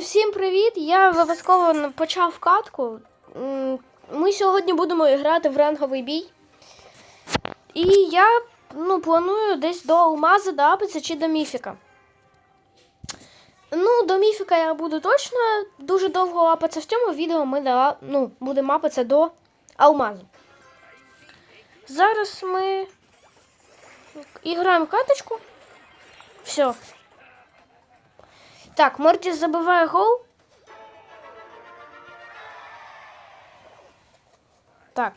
Всім привіт! Я випадково почав катку. Ми сьогодні будемо грати в ранговий бій. І я ну, планую десь до алмаза доапитися чи до міфіка. Ну, до міфіка я буду точно дуже довго лапатися. В цьому відео ми да, ну, будемо лапатися до алмазу. Зараз ми іграємо каточку. Все. Так, Мортіс забиває гол. Так.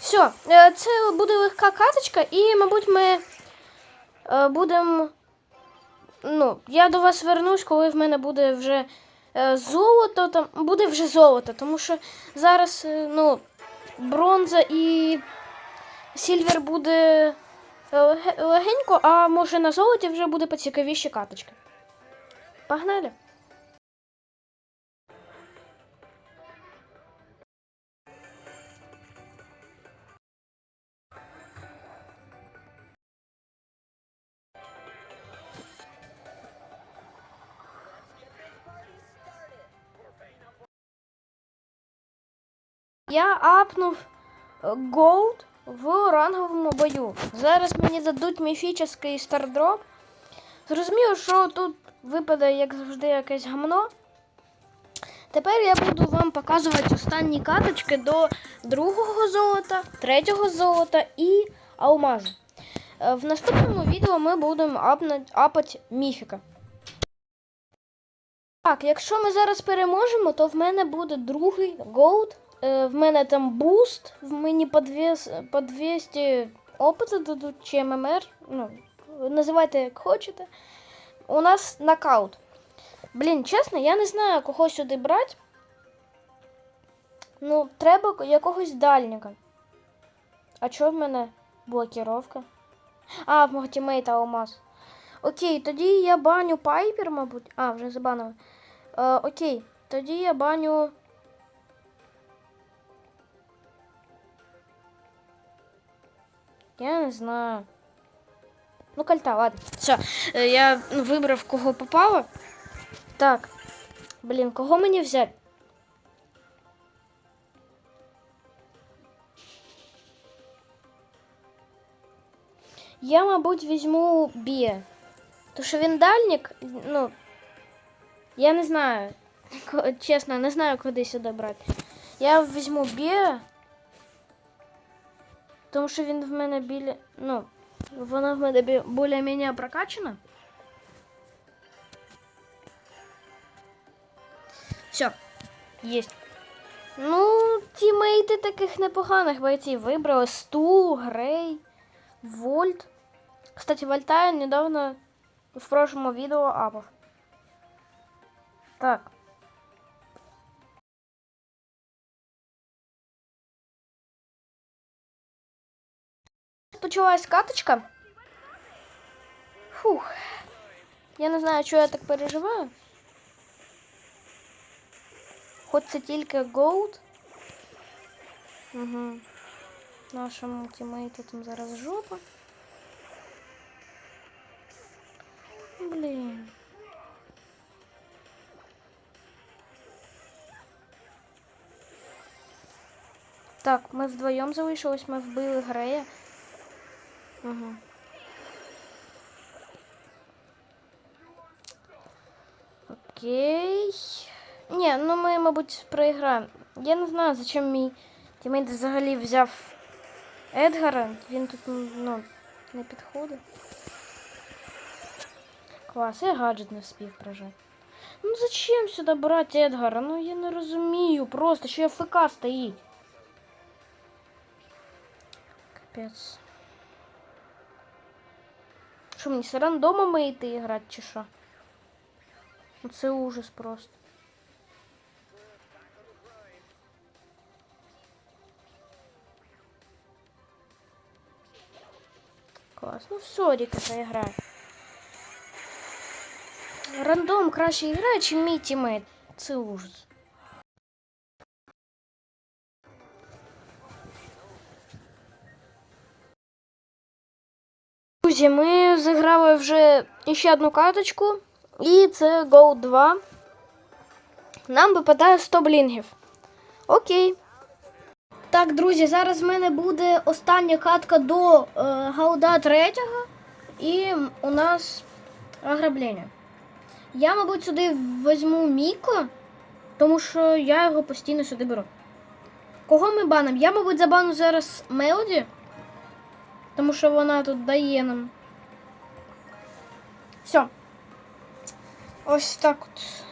Все, це буде легка каточка, і, мабуть, ми е, будемо. Ну, я до вас вернусь, коли в мене буде вже е, золото, там буде вже золото, тому що зараз, е, ну, бронза і сільвер буде легенько, а може на золоті вже буде поцікавіші каточки. Погнали. Я апнув голд в ранговому бою. Зараз мені дадуть міфічний стардроп. Зрозуміло, що тут випаде, як завжди, якесь гамно. Тепер я буду вам показувати останні каточки до другого золота, третього золота і алмазу. Е, В наступному відео ми будемо апна- апати міфіка. Так, якщо ми зараз переможемо, то в мене буде другий голд. Е, В мене там буст, в мені по 200, по 200 опиту дадуть чи ММР. Ну, називайте як хочете. У нас нокаут. Блін, чесно, я не знаю, кого сюди брати. Ну, треба якогось дальника. А чого в мене блокіровка? А, в мого тімейта алмаз. Окей, тоді я баню Пайпер, мабуть. А, вже забанили. Е, окей, тоді я баню. Я не знаю. Ну, кольта, ладно. Все, я ну, вибрав, кого попало. Так. Блін, кого мені взяти? Я, мабуть, візьму Бія. Тому що він дальник, ну. Я не знаю. Чесно, не знаю, куди сюди брати. Я візьму Бія. Тому що він в мене біля. Ну, вона в мене бі- більш-менш прокачана. Все, єсть. Ну, тімейти таких непоганих бойців вибрали. Стул, Грей, Вольт. Кстати, Вольта недавно в прошлому відео апав. Так. Почалась каточка. Фух. Я не знаю, чого я так переживаю. Хоч це тільки Gold. Угу. Нашому тімейту там зараз жопа. Блін. Так, ми вдвоєм залишились, ми вбили Грея. Угу. Окей. Ні, ну ми, мабуть, проіграємо. Я не знаю, зачем мій тімейт взагалі взяв Едгара. Він тут ну, не підходить. Клас, я гаджет не вспів прожати. Ну зачем сюди брати Едгара? Ну я не розумію просто, що я ФК стоїть. Капець. Що мені з рандомами йти грати чи що? Ну це ужас просто. Клас. Ну все, Ріка заіграє. Рандом краще грає, ніж мій тімейт. Це ужас. Друзі, ми зіграли вже ще одну карточку. І це Gold 2. Нам випадає 100 блінгів. Окей. Так, друзі, зараз в мене буде остання катка до е, гауда третього. І у нас ограблення. Я, мабуть, сюди візьму Міко, тому що я його постійно сюди беру. Кого ми банимо? Я, мабуть, забану зараз Мелоді, тому що вона тут дає нам. Все. Ось так от.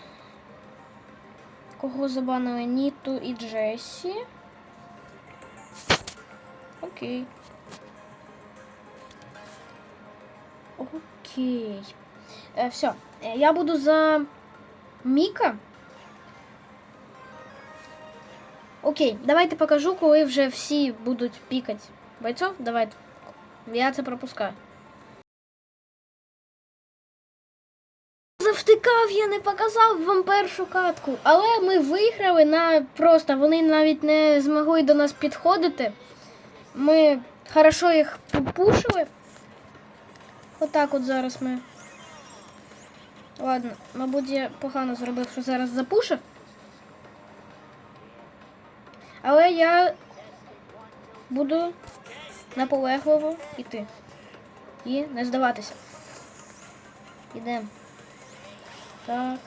Кого забанили? Ніту і Джесі. Окей. Окей. Е, все. Я буду за Міка. Окей, давайте покажу, коли вже всі будуть пікати бойцов. Давайте. Я це пропускаю. Завтикав, я не показав вам першу катку, але ми виграли на просто вони навіть не змогли до нас підходити. Ми хорошо їх попушили. Отак от зараз ми. Ладно, мабуть, я погано зробив, що зараз запушив. Але я буду наполегливо йти. І не здаватися. Ідемо. Так,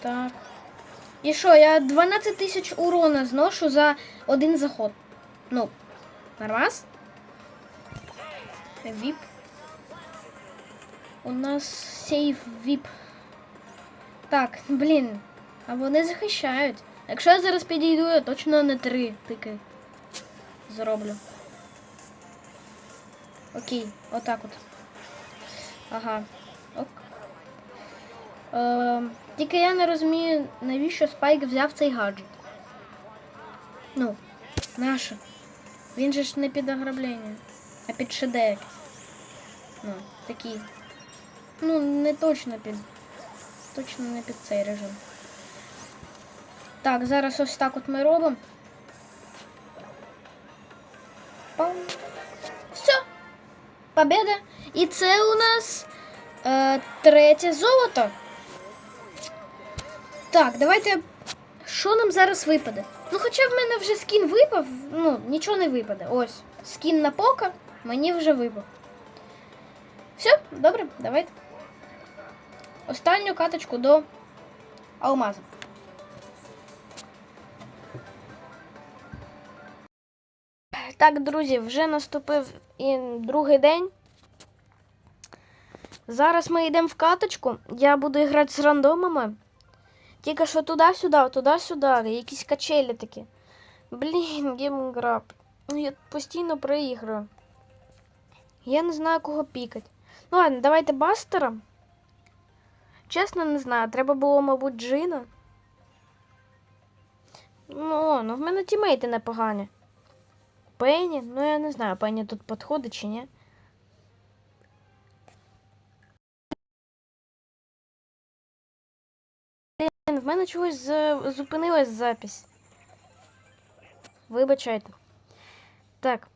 так. І що, я 12 тисяч урона зношу за один заход. Ну, нормас? Віп. У нас сейф віп. Так, блін. А вони захищають. Якщо я зараз підійду, я точно не три тики зроблю. Окей, отак от. Ага. Ок. Е, тільки я не розумію, навіщо Спайк взяв цей гаджет. Ну, нащо? Він же ж не під ограблення, а під ШД. Ну, такий. Ну, не точно під. Точно не під цей режим. Так, зараз ось так от ми робимо. Пам. Все. Победа. І це у нас е, третє золото. Так, давайте. Що нам зараз випаде? Ну, хоча в мене вже скін випав, ну, нічого не випаде. Ось. Скін на пока мені вже випав. Все, добре, давайте. Останню каточку до алмаза. Так, друзі, вже наступив і другий день. Зараз ми йдемо в каточку. Я буду грати з рандомами. Тільки що туди-сюди, туди-сюди, якісь качелі такі. Блін, геймграб. Ну, Я постійно проіграю. Я не знаю, кого пікати. Ну ладно, давайте бастера. Чесно, не знаю. Треба було, мабуть, Джина. Ну, ну в мене тімейти непогані. Пенні, ну я не знаю, Пенні тут підходить чи ні. В мене чогось зупинилась запись. Вибачайте. Так.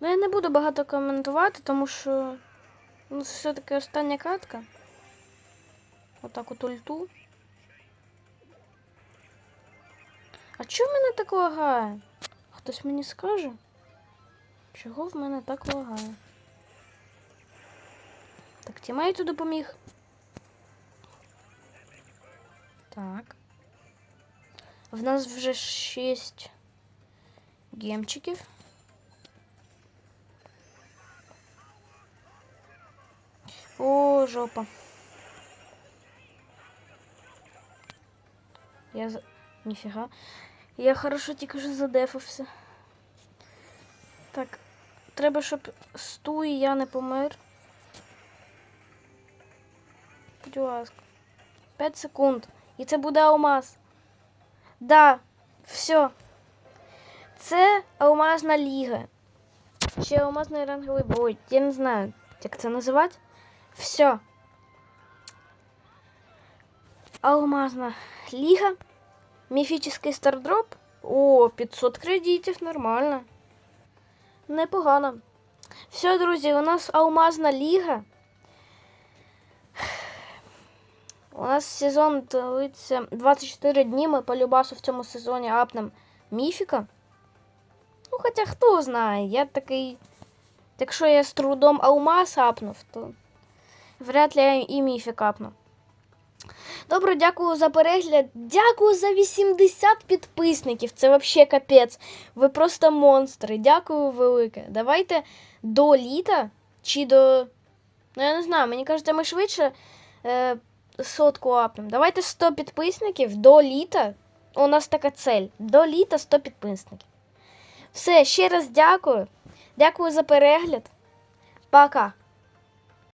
Ну, я не буду багато коментувати, тому що ну, все-таки остання катка. Отак от ульту. А чого в мене так лагає? Хтось мені скаже? Чого в мене так лагає? Так, тімейту допоміг. Так. В нас вже 6 гемчиків. О, жопа. Я. Ніфіга. Я хорошо тільки що задефався. Так, треба, щоб сту і я не помер. Будь ласка. 5 секунд. І це буде алмаз. Да, все. Це алмазна ліга. Ще алмазний ранговий бой. Я не знаю, як це називати. Все. Алмазна ліга. Міфічний стардроп. О, 500 кредитів, нормально. Непогано. Все, друзі, у нас алмазна ліга. У нас сезон длиться 24 дні. Ми по любасу в цьому сезоні апнем міфіка. Ну, хоча хто знає, я такий. Якщо я з трудом алмаз апнув, то вряд ли я і міфік апну. Добре, дякую за перегляд. Дякую за 80 підписників. Це взагалі капець. Ви просто монстри. Дякую велике. Давайте до літа чи до. Ну, я не знаю, мені кажеться, ми швидше е, сотку апнемо. Давайте 100 підписників до літа. У нас така цель. До літа 100 підписників. Все, ще раз дякую. Дякую за перегляд. Пока.